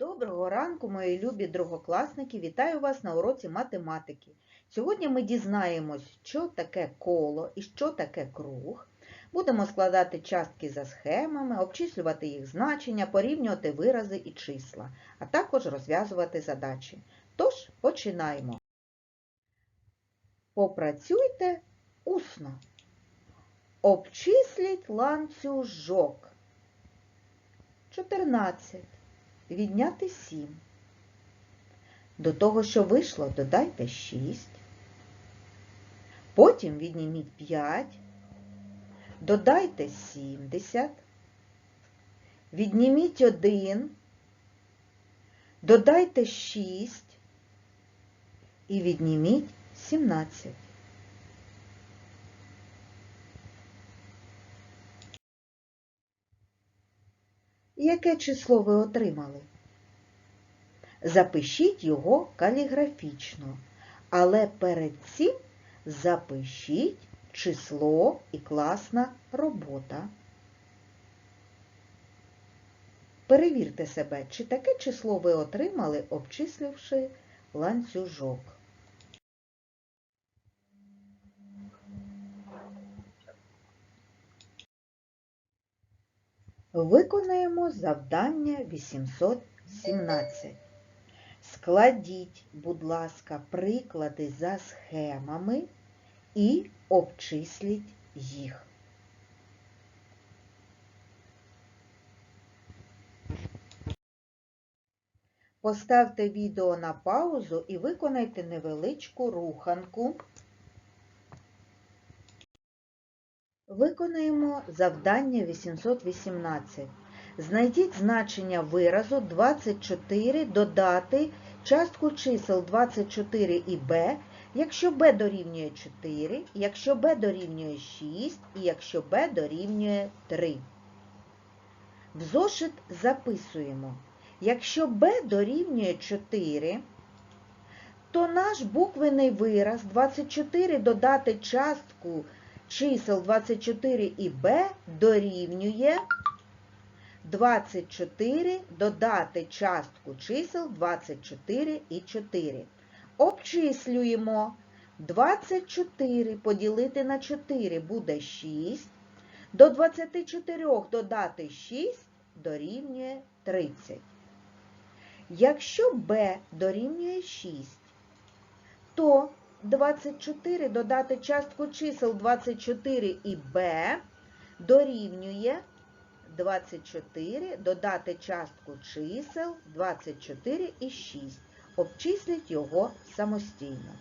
Доброго ранку, мої любі другокласники! Вітаю вас на уроці математики. Сьогодні ми дізнаємось, що таке коло і що таке круг. Будемо складати частки за схемами, обчислювати їх значення, порівнювати вирази і числа, а також розв'язувати задачі. Тож, починаємо. Попрацюйте усно. Обчисліть ланцюжок. 14. Відняти 7. До того, що вийшло, додайте 6. Потім відніміть 5. Додайте 70. Відніміть 1. Додайте 6. І відніміть 17. Яке число ви отримали? Запишіть його каліграфічно, але перед цим запишіть число і класна робота. Перевірте себе, чи таке число ви отримали, обчисливши ланцюжок. Виконаємо завдання 817. Складіть, будь ласка, приклади за схемами і обчисліть їх. Поставте відео на паузу і виконайте невеличку руханку. Виконаємо завдання 818. Знайдіть значення виразу 24 додати частку чисел 24 і b, якщо b дорівнює 4, якщо b дорівнює 6 і якщо b дорівнює 3. В зошит записуємо. Якщо b дорівнює 4, то наш буквений вираз 24 додати частку чисел 24 і b дорівнює 24 додати частку чисел 24 і 4. Обчислюємо 24 поділити на 4 буде 6. До 24 додати 6 дорівнює 30. Якщо b дорівнює 6, то 24 додати частку чисел 24 і b дорівнює 24 додати частку чисел 24 і 6. Обчисліть його самостійно.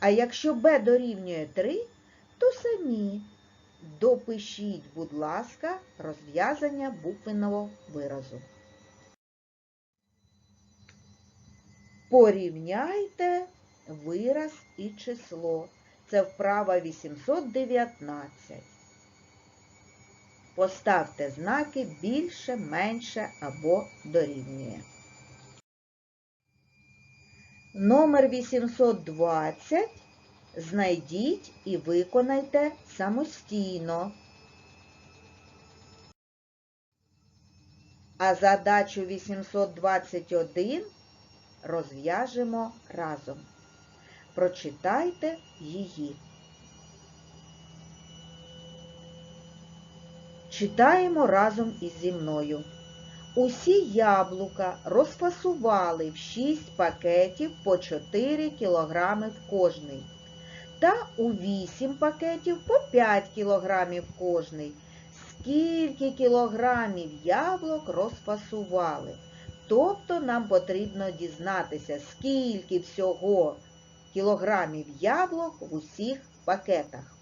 А якщо b дорівнює 3, то самі допишіть, будь ласка, розв'язання буквеного виразу. Порівняйте вираз і число. Це вправа 819. Поставте знаки більше, менше або дорівнює. Номер 820 знайдіть і виконайте самостійно. А задачу 821 розв'яжемо разом. Прочитайте її. Читаємо разом із зі мною. Усі яблука розфасували в 6 пакетів по 4 кг кожний. Та у 8 пакетів по 5 кг кожний. Скільки кілограмів яблук розфасували? Тобто нам потрібно дізнатися, скільки всього кілограмів яблук в усіх пакетах.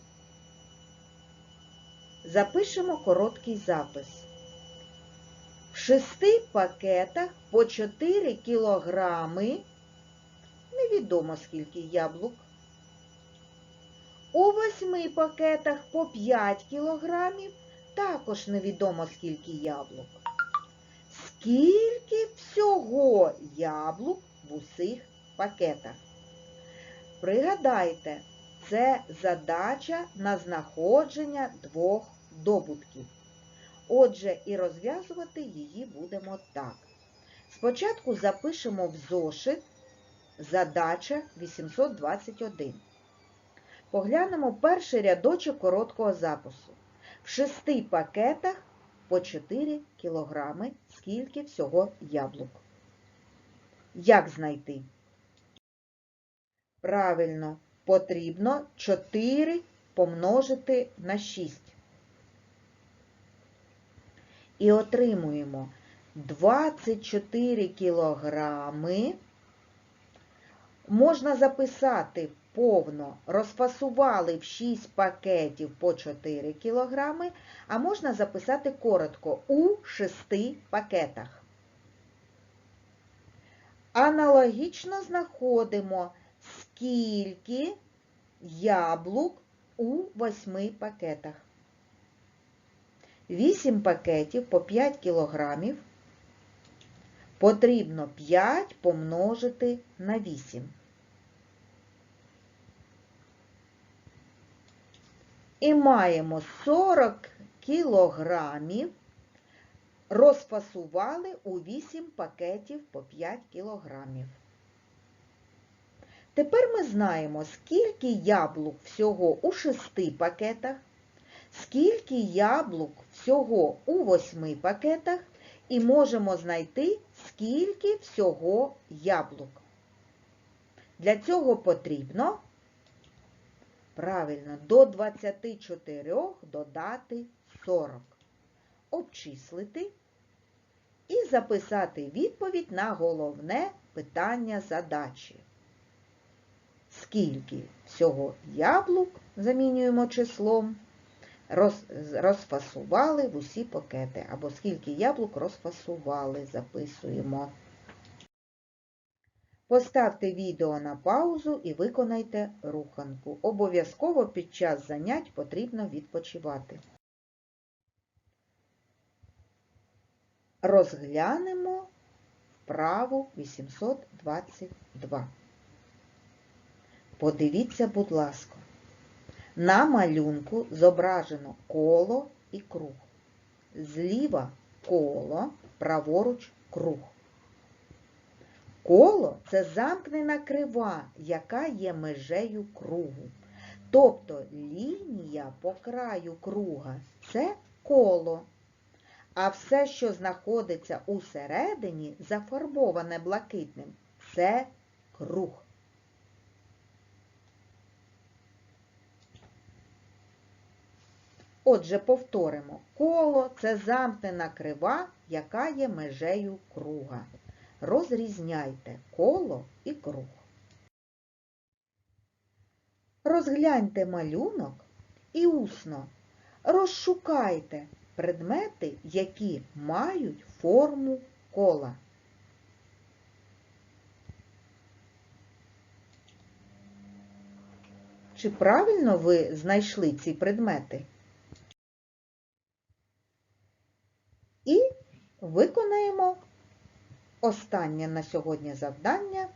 Запишемо короткий запис. В шести пакетах по 4 кілограми, невідомо скільки яблук. У восьми пакетах по 5 кілограмів, також невідомо скільки яблук. Скільки всього яблук в усіх пакетах? Пригадайте, це задача на знаходження двох добутків. Отже, і розв'язувати її будемо так. Спочатку запишемо в зошит задача 821. Поглянемо перший рядочок короткого запису. В шести пакетах по 4 кілограми, скільки всього яблук. Як знайти? Правильно, потрібно 4 помножити на 6. І отримуємо 24 кілограми. Можна записати повно, розфасували в 6 пакетів по 4 кілограми, а можна записати коротко у 6 пакетах. Аналогічно знаходимо, скільки яблук у 8 пакетах. 8 пакетів по 5 кілограмів потрібно 5 помножити на 8. І маємо 40 кілограмів, розфасували у 8 пакетів по 5 кілограмів. Тепер ми знаємо, скільки яблук всього у 6 пакетах, скільки яблук всього у 8 пакетах, і можемо знайти, скільки всього яблук. Для цього потрібно правильно до 24 додати 40, обчислити і записати відповідь на головне питання задачі. Скільки всього яблук, замінюємо числом, роз, розфасували в усі пакети, або скільки яблук розфасували, записуємо. Поставте відео на паузу і виконайте руханку. Обов'язково під час занять потрібно відпочивати. Розглянемо вправу 822. Подивіться, будь ласка. На малюнку зображено коло і круг. Зліва коло, праворуч круг. Коло це замкнена крива, яка є межею кругу. Тобто лінія по краю круга це коло. А все, що знаходиться усередині, зафарбоване блакитним, це круг. Отже, повторимо, коло це замкнена крива, яка є межею круга. Розрізняйте коло і круг. Розгляньте малюнок і усно розшукайте предмети, які мають форму кола. Чи правильно ви знайшли ці предмети? І виконаємо останнє на сьогодні завдання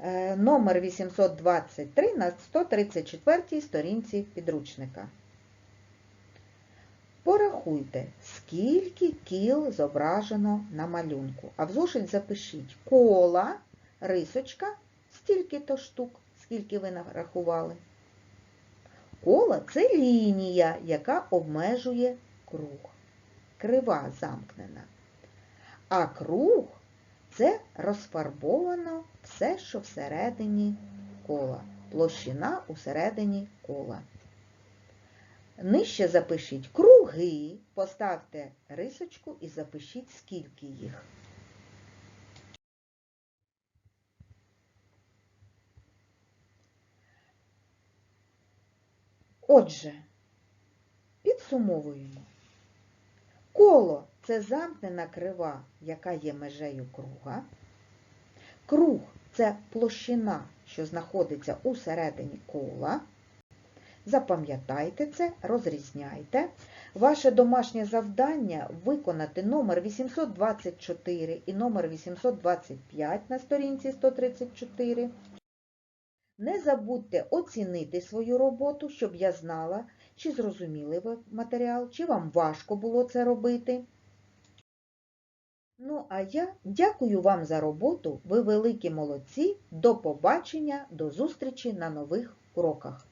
е, номер 823 на 134 сторінці підручника. Порахуйте, скільки кіл зображено на малюнку. А в зошит запишіть кола, рисочка, стільки-то штук, скільки ви нарахували. Кола це лінія, яка обмежує круг. Крива замкнена. А круг це розфарбовано все, що всередині кола. Площина усередині кола. Нижче запишіть круги, поставте рисочку і запишіть, скільки їх. Отже, підсумовуємо. Коло це замкнена крива, яка є межею круга. Круг це площина, що знаходиться усередині кола. Запам'ятайте це, розрізняйте. Ваше домашнє завдання виконати номер 824 і номер 825 на сторінці 134. Не забудьте оцінити свою роботу, щоб я знала, чи зрозуміли ви матеріал, чи вам важко було це робити. Ну, а я дякую вам за роботу. Ви великі молодці. До побачення, до зустрічі на нових уроках.